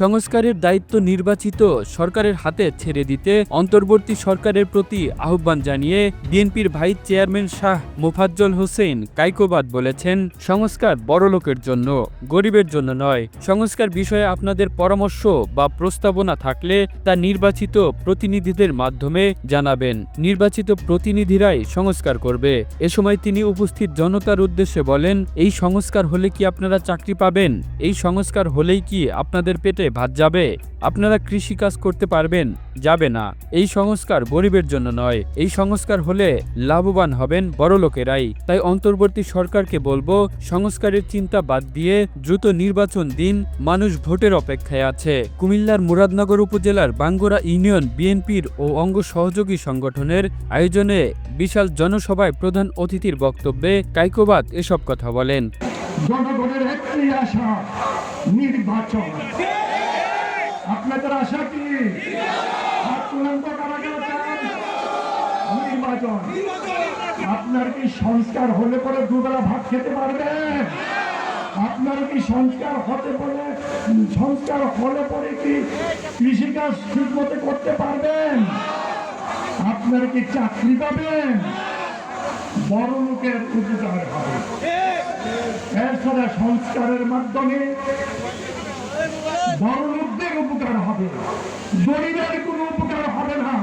সংস্কারের দায়িত্ব নির্বাচিত সরকারের হাতে ছেড়ে দিতে অন্তর্বর্তী সরকারের প্রতি আহ্বান জানিয়ে বিএনপির ভাইস চেয়ারম্যান শাহ মোফাজ্জল হোসেন কাইকোবাদ বলেছেন, সংস্কার বড়লোকের জন্য, গরিবের জন্য নয়। সংস্কার বিষয়ে আপনাদের পরামর্শ বা প্রস্তাবনা থাকলে তা নির্বাচিত প্রতিনিধিদের মাধ্যমে জানাবেন। নির্বাচিত প্রতিনিধিরাই সংস্কার করবে। এ সময় তিনি উপস্থিত জনতার উদ্দেশ্যে বলেন, এই সংস্কার হলে কি আপনারা চাকরি পাবেন? এই সংস্কার হলেই কি আপনাদের পেটে ভাত যাবে? আপনারা কৃষিকাজ করতে পারবেন, যাবে না। এই সংস্কার গরিবের জন্য নয়। এই সংস্কার হলে লাভবান হবেন বড় লোকেরাই। তাই অন্তর্বর্তী সরকারকে বলব, সংস্কারের চিন্তা বাদ দিয়ে দ্রুত নির্বাচন দিন, মানুষ ভোটের অপেক্ষায় আছে। কুমিল্লার মুরাদনগর উপজেলার বাঙ্গুরা ইউনিয়ন বিএনপির ও অঙ্গ সহযোগী সংগঠনের আয়োজনে বিশাল জনসভায় প্রধান অতিথির বক্তব্যে কাইকোবাদ এসব কথা বলেন। জনগণের একটি আশা, নির্বাচন। আপনাদের আশা কি? নির্বাচন। আপনার কি সংস্কার হলে পরে দুবেলা ভাত খেতে পারবেন আপনার কি সংস্কার হতে পারে সংস্কার হলে পরে কি কৃষিকাজ ঠিক মতো করতে পারবেন? আপনার কি চাকরি পাবেন? বড় লোকের উপকার হবে। এছাড়া সংস্কারের মাধ্যমে গরিবের কোনো উপকার হবে না।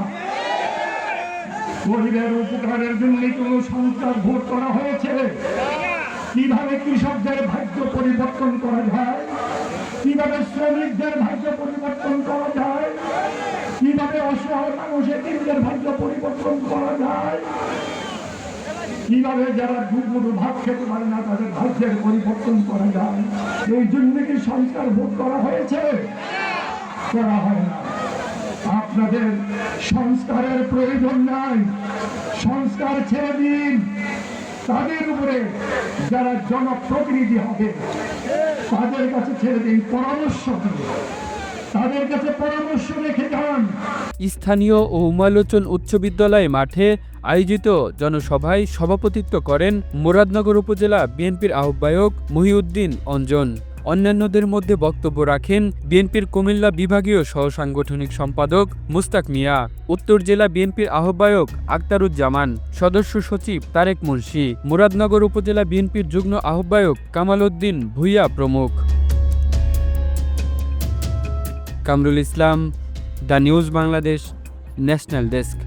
গরিবের উপকারের জন্য কোনো সংস্কার ভোট করা হয়েছে। কীভাবে কৃষকদের ভাগ্য পরিবর্তন করা যায়? কীভাবে শ্রমিকদের ভাগ্য পরিবর্তন করা যায়? কীভাবে অসহায় মানুষের দিনদের ভাগ্য পরিবর্তন করা যায়? কীভাবে যারা দুপুরো ভাত খেতে পারে না, তাদের ভাগ্যের পরিবর্তন করা যায়? এই জন্য কি সংস্কার ভোট করা হয়েছে? করা হয় না। আপনাদের সংস্কারের প্রয়োজন নাই। সংস্কার ছেড়ে দিন। তাদের উপরে যারা জনপ্রতিনিধি হবে, তাদের কাছে ছেড়ে দিন, পরামর্শ তাদের কাছে পরামর্শ রেখে যান। স্থানীয় ও উমালোচন উচ্চ বিদ্যালয় মাঠে আয়োজিত জনসভায় সভাপতিত্ব করেন মুরাদনগর উপজেলা বিএনপির আহ্বায়ক মহিউদ্দিন অঞ্জন। অন্যান্যদের মধ্যে বক্তব্য রাখেন বিএনপির কুমিল্লা বিভাগীয় সহসাংগঠনিক সম্পাদক মুস্তাক মিয়া, উত্তর জেলা বিএনপির আহ্বায়ক আক্তারুজ্জামান, সদস্য সচিব তারেক মুন্সি, মুরাদনগর উপজেলা বিএনপির যুগ্ম আহ্বায়ক কামাল উদ্দিন ভুইয়া প্রমুখ। Kamrul Islam, the news Bangladesh national desk.